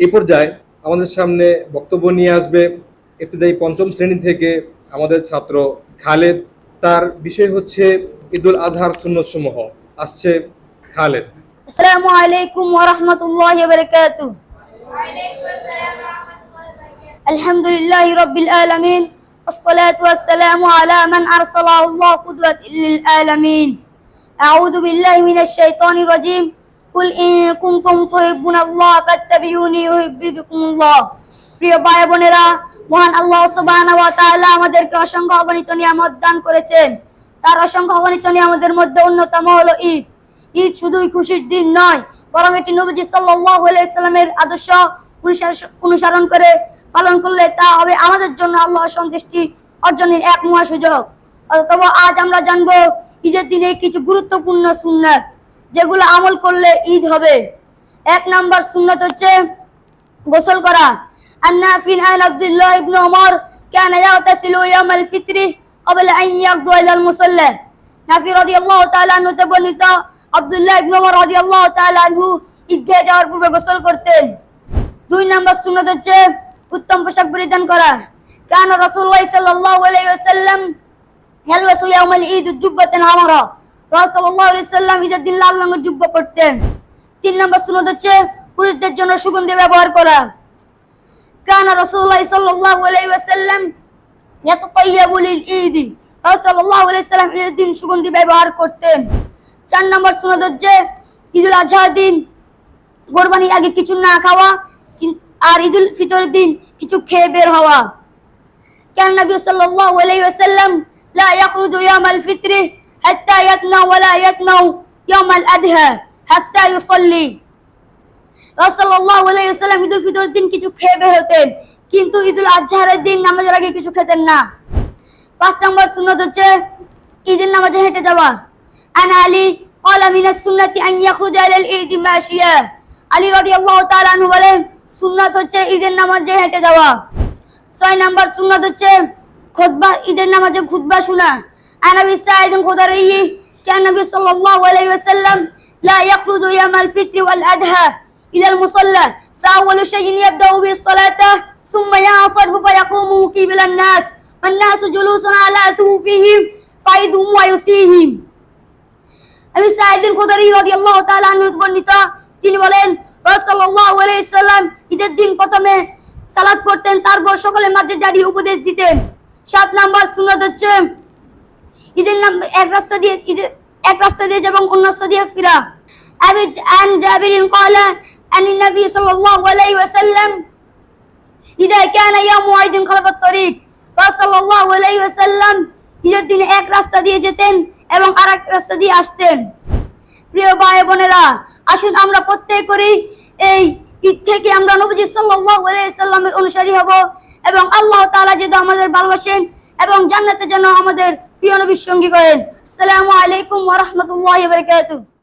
এই পর্যায়ে আমাদের সামনে বক্তব্য নিয়ে আসবে ইফতেদায়ী পঞ্চম শ্রেণী থেকে আমাদের ছাত্র খালেদ তার বিষয় হচ্ছে ঈদুল আজহার সুন্নত সমূহ আসছে খালেদ السلام عليكم ورحمة الله وبركاته الحمد لله رب العالمين والصلاة والسلام على من أرسله الله قدوة للعالمين أعوذ بالله من الشيطان الرجيم কুল কুমকুম তহিবুনাল্লাহ ফাত্তাবিউনি ইউহিব্বুকুমুল্লাহ প্রিয় ভাই বোনেরা, মহান আল্লাহ সুবহানাহু ওয়া তাআলা আমাদেরকে অসংখ্য অগণিত নিয়ামত দান করেছেন। তার অসংখ্য অগণিত নিয়ামতের মধ্যে অন্যতম হলো ঈদ। ঈদ শুধুই খুশির দিন নয়, বরং এটি নবীজি সাল্লাল্লাহু আলাইহি সাল্লামের আদর্শ অনুসরণ করে পালন করলে তা হবে আমাদের জন্য আল্লাহর সন্তুষ্টি অর্জনের এক মহা সুযোগ অথবা আজ আমরা জানব, ঈদের দিনে কিছু গুরুত্বপূর্ণ সুন্নাত। যেগুলো আমল করলে ঈদ হবে এক নাম্বার সুন্নাত হচ্ছে গোসল করা النافع عن عبد الله بن عمر كان يغتسل يوم الفطر قبل أن يغدو إلى المصلى নাফি রাদিয়াল্লাহু তাআলা আনহু তে বর্ণিত আব্দুল্লাহ ইবনে ওমর রাদিয়াল্লাহু তাআলা আনহু ঈদগাহে যাওয়ার পূর্বে গোসল করতেন দুই নাম্বার সুন্নাত হচ্ছে উত্তম পোশাক পরিধান করা কান রাসূলুল্লাহ সাল্লাল্লাহু আলাইহি ওয়াসাল্লাম ইয়ালবাসু ইয়াউমাল ঈদ জুব্বাতান হামারা রাসূলুল্লাহ আলাইহি দিন লাল রঙের তিন নম্বর হচ্ছে পুরুষদের জন্য সুগন্ধি ব্যবহার করা। সুগন্ধি ব্যবহার করতেন। চার নম্বর সুনত হচ্ছে ঈদুল আজহার দিন। কোরবানির আগে কিছু না খাওয়া আর ঈদুল ফিতরের দিন কিছু খেয়ে বের হওয়া। কেন নবী সাল্লাম আলাইসাল্লাম লা ইয়াখরুজু ইয়ামাল ফিতরি حتى يتنى ولا يتنى يوم الأضحى حتى يصلي রাসূলুল্লাহ আলাইহি ওয়াসাল্লাম ঈদুল ফিতরের দিন কিছু খেয়ে বের হতেন কিন্তু ঈদুল আজহারের দিন নামাজের আগে কিছু খেতেন না পাঁচ নম্বর সুন্নত হচ্ছে ঈদের নামাজে হেঁটে যাওয়া আন আলী قال من السنة أن يخرج إلى العيد ماشيا আলী রাদিয়াল্লাহু তাআলা আনহু বলেন সুন্নাত হচ্ছে ঈদের নামাজে হেঁটে যাওয়া ছয় নাম্বার সুন্নাত হচ্ছে খুতবা ঈদের নামাজে খুতবা শোনা عن ابي سعيد الخدري كان النبي صلى الله عليه وسلم لا يخرج يوم الفطر والاضحى الى المصلى فاول شيء يبدا بالصلاه ثم ينصرف فيقوم قبل الناس والناس جلوس على سوفهم فايدهم ويسيهم আবু সাঈদ খুদরি রাদিয়াল্লাহু তাআলা আনহু বর্ণিত তিনি বলেন রাসূলুল্লাহ আলাইহি সাল্লাম ঈদের দিন প্রথমে সালাত পড়তেন তারপর সকলের মাঝে দাঁড়িয়ে উপদেশ দিতেন সাত নাম্বার সুন্নাত হচ্ছে ঈদের নাম এক রাস্তা দিয়ে ঈদের এক রাস্তা দিয়ে এবং অন্য রাস্তা দিয়ে ফিরা আবি আন জাবিরিন قال عن النبي صلى الله عليه وسلم إذا كان يوم عيد خلف الطريق রাসূলুল্লাহ আলাইহি ওয়াসাল্লাম ঈদের দিনে এক রাস্তা দিয়ে যেতেন এবং আরেক রাস্তা দিয়ে আসতেন প্রিয় ভাই বোনেরা আসুন আমরা প্রত্যেক করি এই ঈদ থেকে আমরা নবী সাল্লাল্লাহু আলাইহি সাল্লামের অনুসারী হব এবং আল্লাহ তাআলা যেন আমাদের ভালোবাসেন এবং জান্নাতে যেন আমাদের প্রিয় নবীর সঙ্গী করেন। আসসালামু আলাইকুম ওয়া বারাকাতুহু।